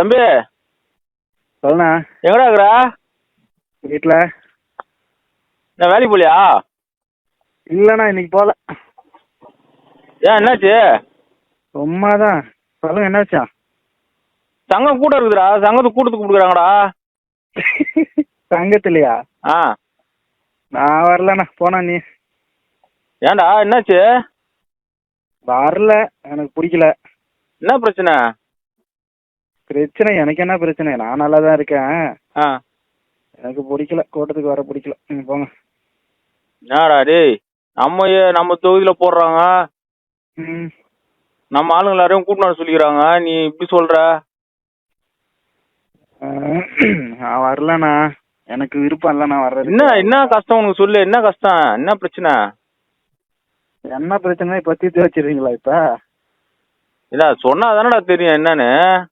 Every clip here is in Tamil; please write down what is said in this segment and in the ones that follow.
தம்பி. சொல்லுண்ணா. எங்கடா இருக்கிற? வீட்டில் நான் வேலைக்கு போலியா? இல்லைண்ணா இன்னைக்கு போகல ஏன் என்னாச்சு? சும்மா தான் சொல்லுங்க என்ன சங்கம் கூட்டம் இருக்குதுடா. சங்கத்துக்கு கூட்டத்துக்கு கொடுக்குறாங்கடா. தங்கத்துலையா? ஆ. நான் வரலண்ணா போனா நீ. ஏன்டா என்னாச்சு? வரல எனக்கு பிடிக்கல. என்ன பிரச்சனை? பிரச்சனை எனக்கு என்ன பிரச்சனை? நான் நல்லா தான் இருக்கேன். ஆ. எனக்கு பிடிக்கல. கூட்டத்துக்கு வர பிடிக்கல. நீங்க போங்க. என்னடா டேய் நம்ம ஏ- நம்ம தொகுதியில் போடுறாங்க. ம். நம்ம ஆளுங்க எல்லாரையும் கூட்டிட்டு வர சொல்லிக்கிறாங்க. நீ இப்படி சொல்ற? அஹ், நான் வரலண்ணா. எனக்கு விருப்பம் இல்லை நான் வர்றது என்ன என்ன கஷ்டம் உனக்கு சொல்லு? என்ன கஷ்டம்? என்ன பிரச்சனை? என்ன பிரச்சனை இப்போ தீர்த்து வச்சிருக்கீங்களா இப்போ? இல்ல சொன்னா தானடா தெரியும் என்னன்னு.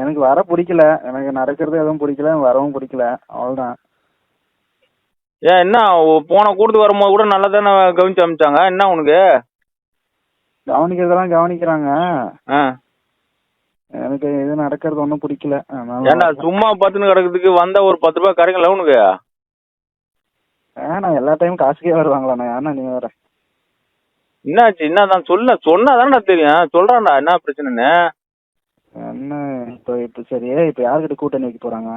எனக்கு வர பிடிக்கல. எனக்கு நடக்கிறது எதுவும் பிடிக்கல வரவும் பிடிக்கல. அவ்வளோதான் ஏன் என்ன போன கூட்டத்துக்கு வரும்போது கூட நல்லா தானே கவனிச்சு அமிச்சாங்க? என்ன உனக்கு? கவனிக்கிறதெல்லாம் கவனிக்கிறாங்க. எனக்கு இது நடக்கிறது ஒன்றும் பிடிக்கல. ஏன்டா சும்மா பத்துன்னு கிடக்கிறதுக்கு வந்தா ஒரு பத்து ரூபாய் கரைங்களா உனக்கு? ஏண்ணா எல்லா டைம் காசுக்கே வருவாங்களாண்ணா. ஏன்னா நீங்க வேற? என்னாச்சு? என்னதான் சொல்ல சொன்னா தானடா தெரியும். சொல்றான்டா என்ன பிரச்சனைன்னு. என்ன இப்போ இப்போ சரி இப்போ யார்கிட்ட கூட்டணி வைக்க போறாங்க?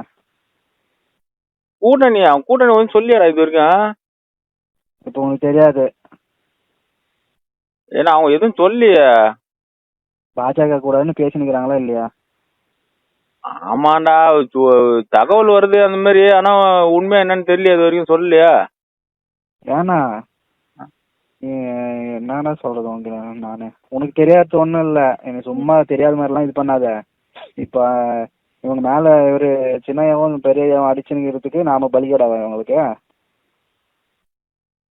கூட்டணியா? கூட்டணி வந்து சொல்லியாடா இது வரைக்கும். இப்போ உங்களுக்கு தெரியாது. ஏன்னா அவங்க எதுவும் சொல்லியே பாஜக கூடன்னு பேசினுக்கிறாங்களா இல்லையா? ஆமாண்டா தகவல் வருது அந்த மாதிரி ஆனா உண்மை என்னன்னு தெரியல இது வரைக்கும் சொல்லலையா. நீ என்னண்ணா சொல்றது உங்களுக்கு நானு? உனக்கு தெரியாத ஒன்றும் இல்லை. எனக்கு சும்மா தெரியாத மாதிரிலாம் இது பண்ணாத. இப்போ இவங்க மேலே ஒரு சின்னையவும் பெரியவன் அடிச்சுனுங்கிறதுக்கு நாம பலிகடாவா இவங்களுக்கு?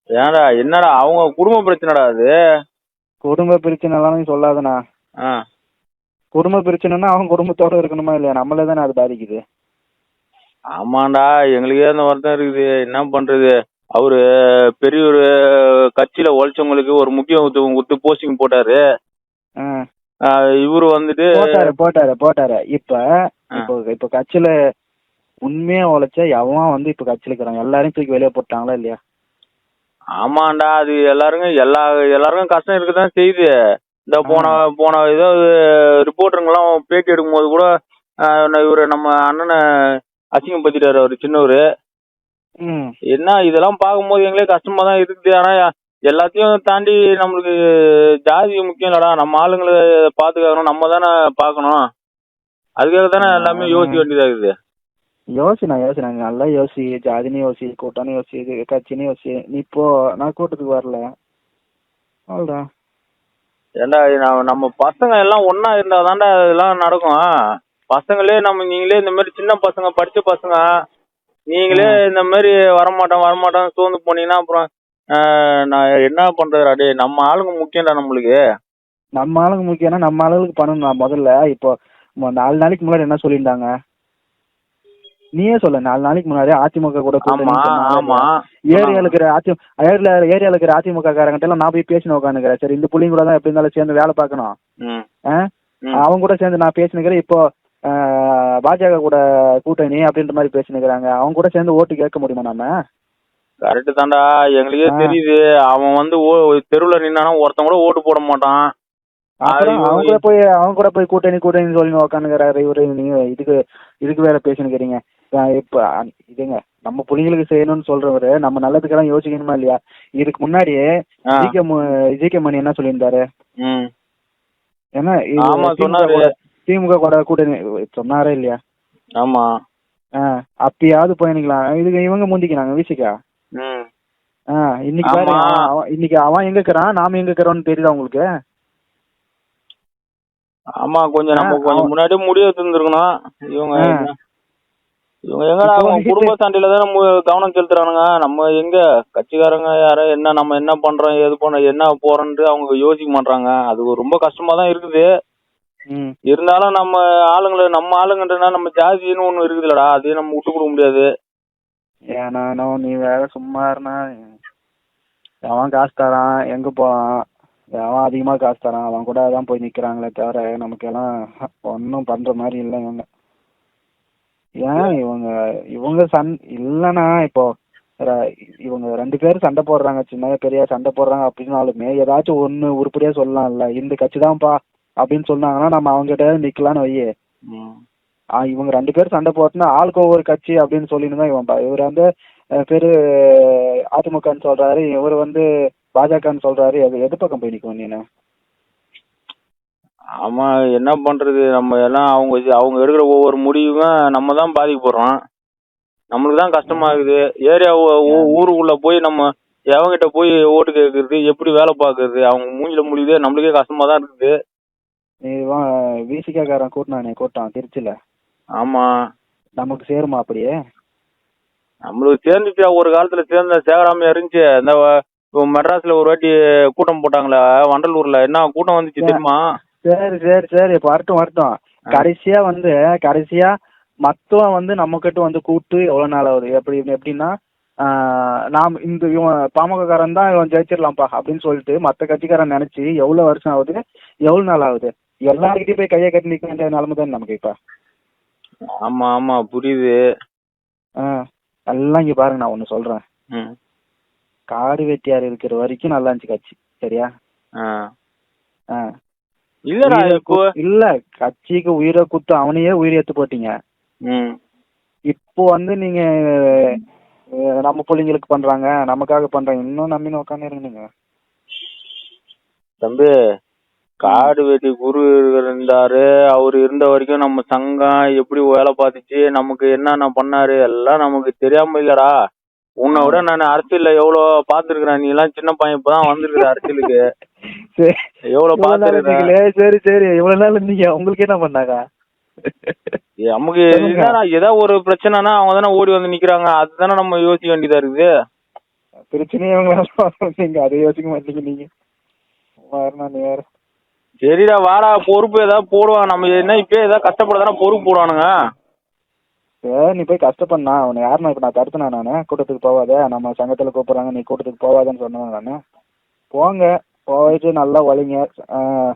ஏன்டா என்னடா அவங்க குடும்ப பிரச்சனைடா அது? குடும்ப பிரச்சனைலாம் நீ சொல்லாதண்ணா குடும்ப பிரச்சனைனா அவன் குடும்பத்தோட இருக்கணுமா இல்லையா? நம்மளே தானே அது பாதிக்குது. ஆமாண்டா எங்களுக்கே அந்த வருத்தம் இருக்குது. என்ன பண்றது? அவரு பெரிய ஒரு கட்சியில உழைச்சவங்களுக்கு ஒரு முக்கியத்துவம் கொடுத்து போஸ்டிங் போட்டாரு. இவரு வந்துட்டு போட்டாரு போட்டாரு போட்டாரு. இப்ப. இப்போ இப்ப கட்சியில உண்மையா உழைச்ச எவன் வந்து இப்ப கட்சியில இருக்கிறான் எல்லாரையும் தூக்கி வெளியே போட்டாங்களா இல்லையா? ஆமாண்டா அது எல்லாருக்கும் எல்லா எல்லாருக்கும் கஷ்டம் இருக்கதான் செய்யுது. இந்த போன போன ஏதோ ரிப்போர்ட்டருங்கெல்லாம் பேட்டி எடுக்கும்போது கூட இவரு நம்ம அண்ணனை அசிங்கப்படுத்திட்டாரு அவரு சின்னவரு. என்ன இதெல்லாம் பார்க்கும்போது எங்களே கஷ்டமா தான் இருக்குது. ஆனா எல்லாத்தையும் தாண்டி நம்மளுக்கு ஜாதி முக்கியம் இல்லடா. நம்ம ஆளுங்களை பாத்துக்கணும் நம்ம தானே பார்க்கணும். அதுக்காக தானே எல்லாமே யோசிக்க வேண்டியதா இருக்குது. யோசினா யோசினா நல்லா யோசி. ஜாதினி யோசி கூட்டணி யோசி இது கட்சினி யோசி. நீ இப்போ நான் கூட்டத்துக்கு வரல. அவ்வளோதான் ஏண்டா நம்ம- பசங்க எல்லாம் ஒண்ணா இருந்தா தான்டா இதெல்லாம் நடக்கும். பசங்களே நம்ம நீங்களே இந்த மாதிரி சின்ன பசங்க படிச்ச பசங்க நீங்களே இந்த மாதிரி வரமாட்டோம் வரமாட்டோம் சோர்ந்து போனீங்கன்னா அப்புறம் நான் என்ன பண்றதுடா டேய் நம்ம ஆளுங்க முக்கியம்டா நம்மளுக்கு. நம்ம ஆளுங்க முக்கியம்னா நம்ம ஆளுங்களுக்கு பண்ணணும். முதல்ல இப்போ நாலு நாளைக்கு முன்னாடி என்ன சொல்லியிருந்தாங்க? நீயே சொல்ல. நாலு நாளைக்கு முன்னாடி அதிமுக கூட ஏரியால இருக்கிற அதி ஏரியால ஏரியால இருக்கிற அதிமுக காரங்கிட்ட எல்லாம் நான் போய் பேசின உட்காந்துக்கிறேன் சரி இந்த புள்ளைங்க கூட தான் எப்படி இருந்தாலும் சேர்ந்து வேலை பார்க்கணும். அவங்க கூட சேர்ந்து நான் பேசினுக்கிறேன். இப்போ பாஜக கூட கூட்டணி அப்படின்ற மாதிரி பேசினுக்கிறாங்க. அவங்க கூட சேர்ந்து ஓட்டு கேட்க முடியுமா நாம கரெக்ட் தான்டா. எங்களுக்கே. தெரியுது. அவன் வந்து தெருவுல நின்னானா ஒருத்தன் கூட ஓட்டு போட மாட்டான். அவங்க கூட போய் அவங்க கூட போய் கூட்டணி கூட்டணி சொல்லி உட்காந்துக்கிறாரு இவரு. நீங்க இதுக்கு இதுக்கு வேற பேசினுக்கிறீங்க. இப்ப இதுங்க நம்ம புள்ளைங்களுக்கு செய்யணும்னு சொல்றவரு நம்ம நல்லதுக்கெல்லாம் யோசிக்கணுமா இல்லையா? இதுக்கு முன்னாடி ஆ. ஜிகே ஜிகே மணி என்ன சொல்லியிருந்தாரு? ஏன்னா திமுக. கூட- கூட்டணி சொன்னாரே இல்லையா? ஆமா. அப்பயாவது போயினிக்கலாம் இதுக்கு இவங்க முந்திக்கிறாங்க வீசிக்கா இன்னைக்கு இன்னைக்கு அவன் எங்க இருக்கிறான்? நாம எங்க இருக்கிறோம்னு தெரியுதா உங்களுக்கு? ஆமா கொஞ்சம் நம்ம கொஞ்சம் முன்னாடியே முடிவு எடுத்துருந்துருக்கணும். இவங்க இவங்க எங்கடா அவங்க குடும்ப சண்டையில தானே கவனம் செலுத்துறானுங்க? நம்ம எங்க? கட்சிக்காரங்க யார? என்ன நம்ம என்ன பண்றோம்? ஏது பண்ண என்ன போறோன்ட்டு அவங்க யோசிக்க மாட்டாங்க அது ரொம்ப கஷ்டமா தான் இருக்குது. இருந்தாலும் நம்ம ஆளுங்களை நம்ம ஆளுங்கன்றனா நம்ம ஜாதின்னு ஒண்ணு இருக்குதுலடா அதையும் நம்ம விட்டு கொடுக்க முடியாது. ஏன்னா நீ வேற சும்மா இருந்தா அவன் காசு தரான்? எங்க போவான் அவன் அதிகமா காசு தரான்? அவன் கூட தான் போய் நிக்கிறாங்களே தவிர நமக்கு எல்லாம் ஒன்றும் பண்ற மாதிரி இல்லை இவங்க. ஏன் இவங்க இவங்க சண் இல்லைன்னா இப்போ இவங்க ரெண்டு பேரும் சண்டை போடுறாங்க. சின்ன பெரிய சண்டை போடுறாங்க அப்படின்னாலுமே ஏதாச்சும் ஒண்ணு உருப்படியா சொல்லலாம்ல. இந்த கட்சி தான்ப்பா. அப்படின்னு சொன்னாங்கன்னா நம்ம அவங்க கிட்ட நிக்கலாம்னு வையே. இவங்க ரெண்டு பேரும் சண்டை போட்டுனா ஆளுக்கு ஒவ்வொரு கட்சி அப்படின்னு சொல்லிட்டு தான் இவன் இவர் வந்து பேரு அதிமுகன்னு சொல்றாரு. இவர் வந்து பாஜகன்னு சொல்றாரு. எது எது பக்கம் போய் நிற்கும் நீனு? ஆமா என்ன பண்றது? நம்ம எல்லாம் அவங்க அவங்க எடுக்கிற ஒவ்வொரு முடிவும் நம்ம தான் பாதிக்கப்படுறோம். நம்மளுக்கு தான் கஷ்டமா இருக்குது ஏரியா ஊருக்குள்ள போய் நம்ம எவங்கிட்ட போய் ஓட்டு கேட்கறது எப்படி வேலை பார்க்கறது? அவங்க மூஞ்சில முடியுது. நம்மளுக்கே கஷ்டமா தான் இருக்குது. விசிகாக்காரன் கூட்டினானே கூட்டம் திருச்சியில ஆமா. நமக்கு சேருமா அப்படியே? நம்மளுக்கு சேர்ந்துச்சு ஒரு காலத்துல சேர்ந்த சேகராமையா இருந்துச்சு. இந்த மெட்ராஸ்ல ஒரு வாட்டி கூட்டம் போட்டாங்களே வண்டலூர்ல. என்ன கூட்டம் வந்துச்சு தெரியுமா? சரி சரி சரி வரட்டும் வரட்டும். கடைசியா வந்து கடைசியா மத்தவன் வந்து நம்ம கிட்ட வந்து கூட்டு எவ்வளவு நாள் ஆகுது? எப்படி எப்படின்னா நாம் இந்த இவன் பாமகக்காரன் தான் இவன் ஜெயிச்சிடலாம்ப்பா அப்படின்னு சொல்லிட்டு மத்த கட்சிக்காரன் நினைச்சு எவ்வளவு வருஷம் ஆகுது? எவ்வளவு நாள் ஆகுது? எல்லாருக்கிட்டையும் போய் கையை கட்டி நிக்க வேண்டிய நிலைமை தான் நமக்கு இப்ப? ஆமா ஆமா புரியுது. எல்லாம் இங்க பாருங்க நான் ஒண்ணு சொல்றேன். காடு வெட்டியார் இருக்கிற வரைக்கும் நல்லா இருந்துச்சு கட்சி சரியா? இல்லடா இல்ல கட்சிக்கு உயிரை குத்து அவனையே உயிரை எடுத்து போட்டீங்க. இப்போ வந்து நீங்க நம்ம பிள்ளைங்களுக்கு பண்றாங்க நமக்காக பண்றாங்க இன்னும் நம்பின்னு உட்காந்துருங்க தம்பி காடு வெட்டி குரு இருந்தாரு. அவர் இருந்த வரைக்கும் நம்ம சங்கம் எப்படி வேலை பார்த்துச்சு நமக்கு என்னென்ன பண்ணாரு எல்லாம் நமக்கு தெரியாம இல்லடா. உன்னை விட நான் அரசியல்ல எவ்வளவு பாத்துருக்கிறேன் நீ எல்லாம் சின்ன பையன் இப்பதான் வந்திருக்கிற அரசியலுக்கு. எவ்வளவு இருந்தீங்களே, சரி சரி. இவ்வளவு நாள் இருந்தீங்க. உங்களுக்கு என்ன பண்ணாங்க? நமக்கு சொல்லுங்க. என்னடா ஏதோ ஒரு பிரச்சனைனா அவங்க தானே ஓடி வந்து நிக்கிறாங்க. அதுதானே நம்ம யோசிக்க வேண்டியதா இருக்குது? பிரச்சனையே இவங்க அதை யோசிக்க மாட்டீங்க நீங்க வரணும் நீ வேற சரிடா வாடா பொறுப்பு ஏதாவது போடுவாங்க நம்ம என்ன இப்பயே ஏதாவது கஷ்டப்பட பொறுப்பு போடுவானுங்க. சரி நீ போய் கஷ்டப்பண்ணா அவனை யாருன்னா இப்ப நான் தடுத்தனா நானு? கூட்டத்துக்கு போவாத நம்ம சங்கத்துல கூப்பிடுறாங்க நீ கூட்டத்துக்கு போவாதன்னு சொன்னேன் நானு. போங்க போயிட்டு நல்லா வலிங்க ஆஹ்,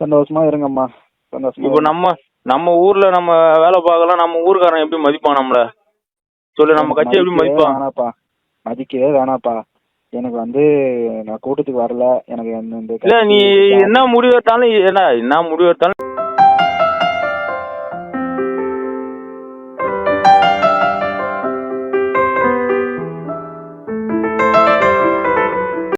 சந்தோஷமா இருங்கம்மா. சந்தோஷமா இப்போ நம்ம நம்ம ஊர்ல நம்ம வேலை பார்க்கலாம் நம்ம ஊர்க்காரன் எப்படி மதிப்பான் நம்மள? சொல்லு நம்ம கட்சி எப்படி மதிப்பான்? வேணாப்பா மதிக்கவே வேணாப்பா எனக்கு வந்து நான் கூட்டத்துக்கு வரல. எனக்கு இந்த- நீ என்ன முடிவு எடுத்தாலும் என்ன என்ன முடிவு எடுத்தாலும்